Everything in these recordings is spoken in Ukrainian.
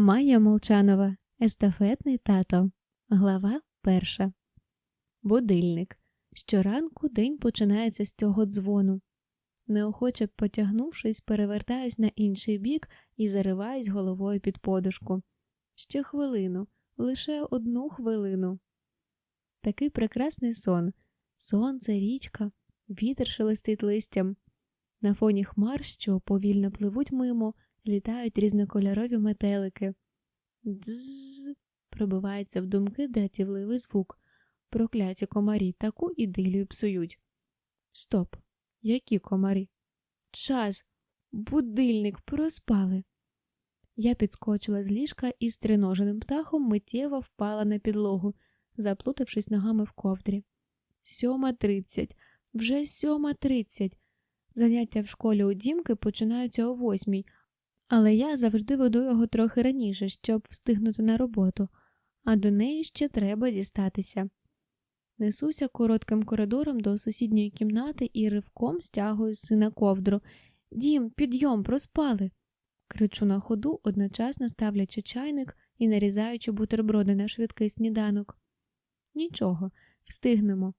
Майя Молчанова, Естафетний тато, глава перша. Будильник. Щоранку день починається з цього дзвону. Неохоче потягнувшись, перевертаюсь на інший бік і зариваюсь головою під подушку. Ще хвилину, лише одну хвилину. Такий прекрасний сон. Сонце, річка, вітер шелестить листям. На фоні хмар, що повільно пливуть мимо, літають різнокольорові метелики. Дзз. пробивається в думки дратівливий звук. Прокляті комарі таку ідилію псують. Стоп. Які комарі? Час. Будильник проспали. Я підскочила з ліжка і з триноженим птахом миттєво впала на підлогу, заплутавшись ногами в ковдрі. Сьома тридцять. Вже сьома тридцять. Заняття в школі у Дімки починаються о восьмій, але я завжди веду його трохи раніше, щоб встигнути на роботу, а до неї ще треба дістатися. Несуся коротким коридором до сусідньої кімнати і ривком стягую сина ковдру. Дім, підйом, проспали. кричу на ходу, одночасно ставлячи чайник і нарізаючи бутерброди на швидкий сніданок. Нічого, встигнемо.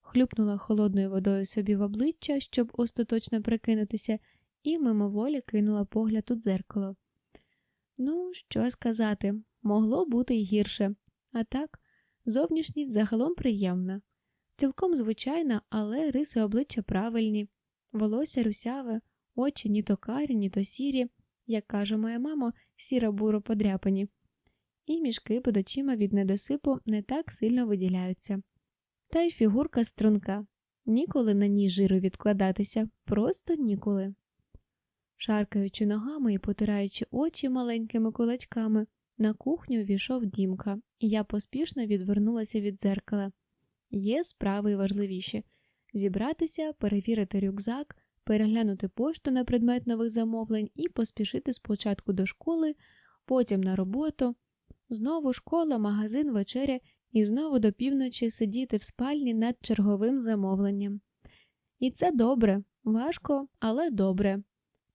Хлюпнула холодною водою собі в обличчя, щоб остаточно прикинутися, і мимоволі кинула погляд у дзеркало. Ну, що сказати, могло бути й гірше, а так, зовнішність загалом приємна, цілком звичайна, але риси обличчя правильні, волосся русяве, очі ні то карі, ні то сірі, як каже моя мама, сіро буро подряпані, і мішки під очима від недосипу не так сильно виділяються. Та й фігурка струнка. Ніколи на ній жиру відкладатися, просто ніколи. Шаркаючи ногами і потираючи очі маленькими кулачками, на кухню війшов дімка, і я поспішно відвернулася від дзеркала. Є справи важливіші зібратися, перевірити рюкзак, переглянути пошту на предмет нових замовлень і поспішити спочатку до школи, потім на роботу. Знову школа, магазин, вечеря і знову до півночі сидіти в спальні над черговим замовленням. І це добре, важко, але добре.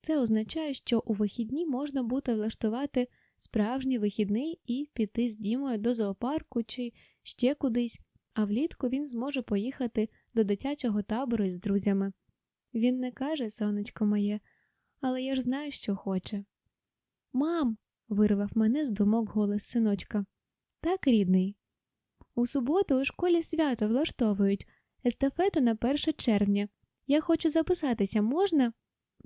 Це означає, що у вихідні можна буде влаштувати справжній вихідний і піти з Дімою до зоопарку чи ще кудись, а влітку він зможе поїхати до дитячого табору із друзями. Він не каже, сонечко моє, але я ж знаю, що хоче. Мам, вирвав мене з думок голос синочка. Так, рідний. У суботу у школі свято влаштовують естафету на 1 червня. Я хочу записатися, можна?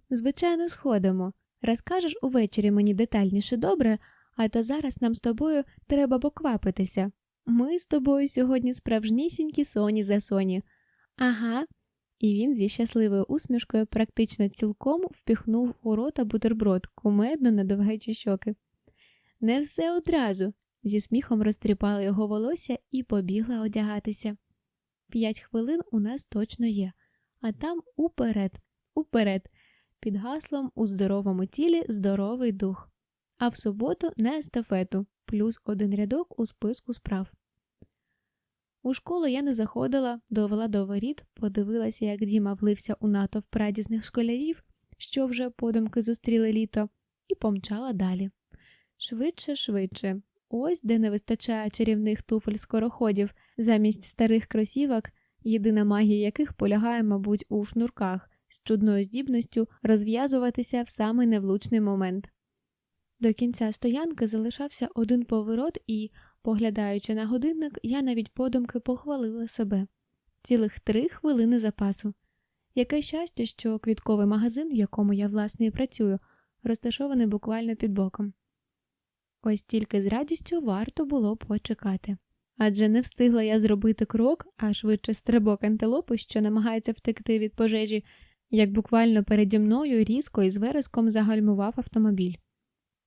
Звичайно, сходимо. Розкажеш увечері мені детальніше добре, а та зараз нам з тобою треба поквапитися. Ми з тобою сьогодні справжнісінькі соні за соні. Ага. І він зі щасливою усмішкою практично цілком впіхнув у рота бутерброд, кумедно на довгечі щоки. Не все одразу, зі сміхом розтріпала його волосся і побігла одягатися. П'ять хвилин у нас точно є, а там уперед, уперед під гаслом у здоровому тілі здоровий дух, а в суботу на естафету, плюс один рядок у списку справ. У школу я не заходила, довела до воріт, подивилася, як Діма влився у натовп прадізних школярів, що вже подумки зустріли літо, і помчала далі. Швидше, швидше, ось де не вистачає чарівних туфель скороходів замість старих кросівок, єдина магія яких полягає, мабуть, у шнурках, з чудною здібністю розв'язуватися в самий невлучний момент. До кінця стоянки залишався один поворот, і, поглядаючи на годинник, я навіть подумки похвалила себе цілих три хвилини запасу. Яке щастя, що квітковий магазин, в якому я власне і працюю, розташований буквально під боком. Ось тільки з радістю варто було почекати. Адже не встигла я зробити крок, а швидше стрибок антилопи, що намагається втекти від пожежі, як буквально переді мною різко і з вереском загальмував автомобіль.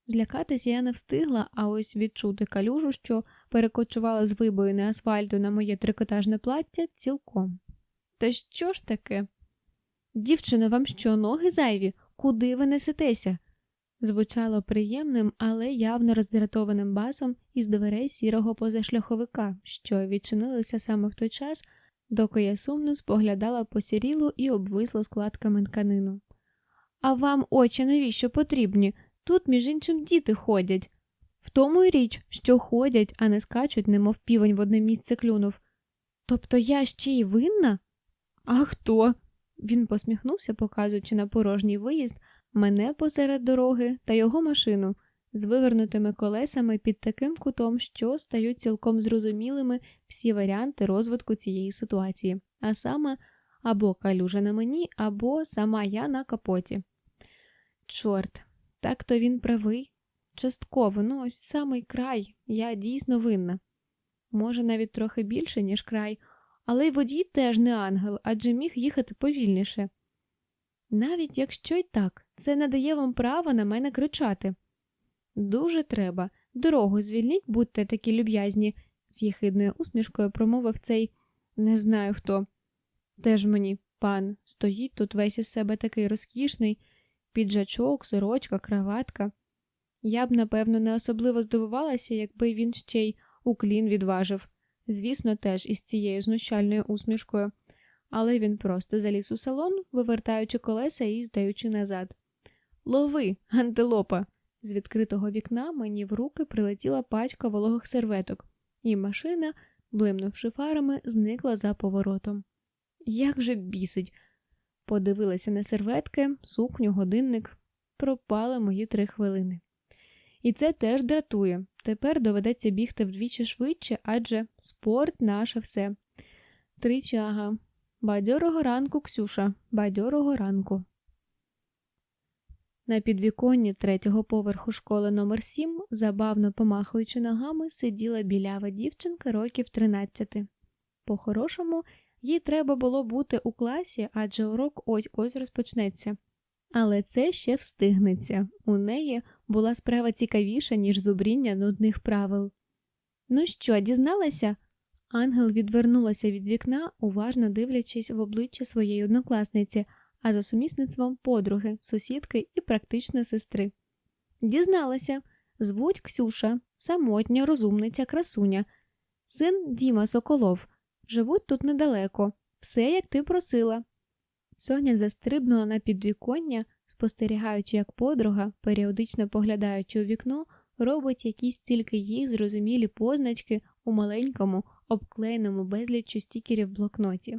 Злякатись я не встигла, а ось відчути калюжу, що перекочувала з вибоїни асфальту на моє трикотажне плаття, цілком. Та що ж таке? Дівчино, вам що, ноги зайві? Куди ви несетеся? звучало приємним, але явно роздратованим басом із дверей сірого позашляховика, що відчинилися саме в той час, доки я сумно споглядала посірілу і обвислу складками тканину. А вам очі навіщо потрібні? Тут, між іншим, діти ходять, В тому й річ, що ходять, а не скачуть, немов півень в одне місце клюнув. Тобто я ще й винна? А хто? Він посміхнувся, показуючи на порожній виїзд мене посеред дороги та його машину з вивернутими колесами під таким кутом, що стають цілком зрозумілими всі варіанти розвитку цієї ситуації, а саме або калюжа на мені, або сама я на капоті. Чорт, так то він правий. Частково, ну ось самий край, я дійсно винна. Може, навіть трохи більше, ніж край, але й водій теж не ангел, адже міг їхати повільніше. Навіть якщо й так, це не дає вам права на мене кричати. Дуже треба. Дорогу звільніть, будьте такі люб'язні, з єхидною усмішкою промовив цей не знаю хто. Теж мені, пан, стоїть тут весь із себе такий розкішний, піджачок, сорочка, краватка. Я б, напевно, не особливо здивувалася, якби він ще й уклін відважив, звісно, теж із цією знущальною усмішкою, але він просто заліз у салон, вивертаючи колеса і здаючи назад. Лови, антилопа! З відкритого вікна мені в руки прилетіла пачка вологих серветок, і машина, блимнувши фарами, зникла за поворотом. Як же бісить! Подивилася на серветки, сукню, годинник. Пропали мої три хвилини. І це теж дратує. Тепер доведеться бігти вдвічі швидше, адже спорт наше все. Тричага. Бадьорого ранку, Ксюша, бадьорого ранку. На підвіконні третього поверху школи номер 7 забавно помахуючи ногами, сиділа білява дівчинка років 13. По-хорошому, їй треба було бути у класі, адже урок ось ось розпочнеться. Але це ще встигнеться. У неї була справа цікавіша, ніж зубріння нудних правил. Ну що, дізналася? Ангел відвернулася від вікна, уважно дивлячись в обличчя своєї однокласниці, а за сумісництвом подруги, сусідки і практичної сестри. Дізналася звуть Ксюша, самотня, розумниця, красуня, син Діма Соколов. Живуть тут недалеко, все як ти просила. Соня застрибнула на підвіконня, спостерігаючи, як подруга, періодично поглядаючи у вікно, робить якісь тільки їй зрозумілі позначки у маленькому, обклеєному безліччю стікерів блокноті.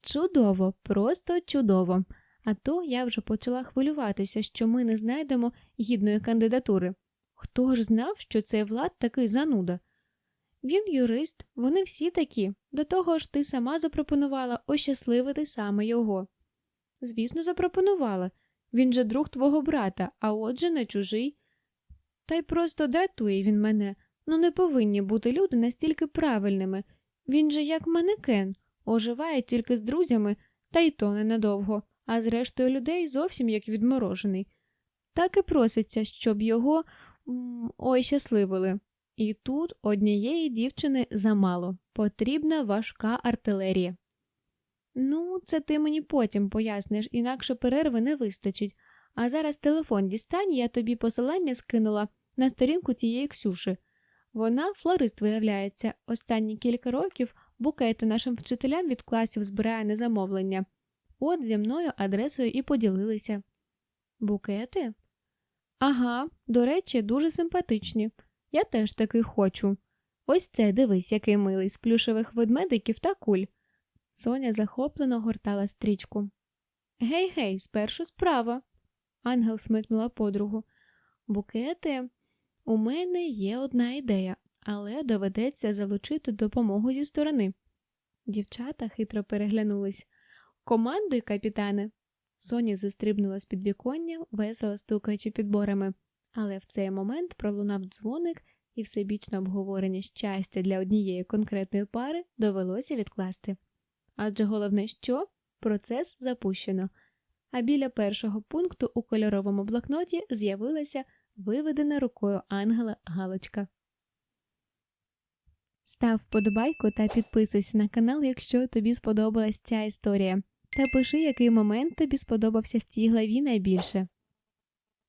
Чудово, просто чудово. А то я вже почала хвилюватися, що ми не знайдемо гідної кандидатури. Хто ж знав, що цей влад такий зануда? Він юрист, вони всі такі. До того ж, ти сама запропонувала ощасливити саме його. Звісно, запропонувала. Він же друг твого брата, а отже, не чужий. Та й просто дратує він мене. Ну не повинні бути люди настільки правильними. Він же як манекен, оживає тільки з друзями, та й то ненадовго, а з рештою людей зовсім як відморожений. Так і проситься, щоб його ой щасливили. І тут однієї дівчини замало потрібна важка артилерія. Ну, це ти мені потім поясниш, інакше перерви не вистачить. А зараз телефон дістань, я тобі посилання скинула на сторінку цієї Ксюши. Вона флорист виявляється, останні кілька років букети нашим вчителям від класів збирає на замовлення. От зі мною адресою і поділилися. Букети? Ага, до речі, дуже симпатичні. Я теж таки хочу. Ось це дивись, який милий з плюшевих ведмедиків та куль. Соня захоплено гортала стрічку. Гей, гей, спершу справа. Ангел смикнула подругу. Букети, у мене є одна ідея, але доведеться залучити допомогу зі сторони. Дівчата хитро переглянулись. Командуй, капітане. Соня застрибнула з підвіконня, весело стукаючи підборами, але в цей момент пролунав дзвоник, і всебічне обговорення щастя для однієї конкретної пари довелося відкласти. Адже головне, що процес запущено. А біля першого пункту у кольоровому блокноті з'явилася виведена рукою ангела галочка. Став вподобайку та підписуйся на канал, якщо тобі сподобалась ця історія. Та пиши, який момент тобі сподобався в цій главі найбільше.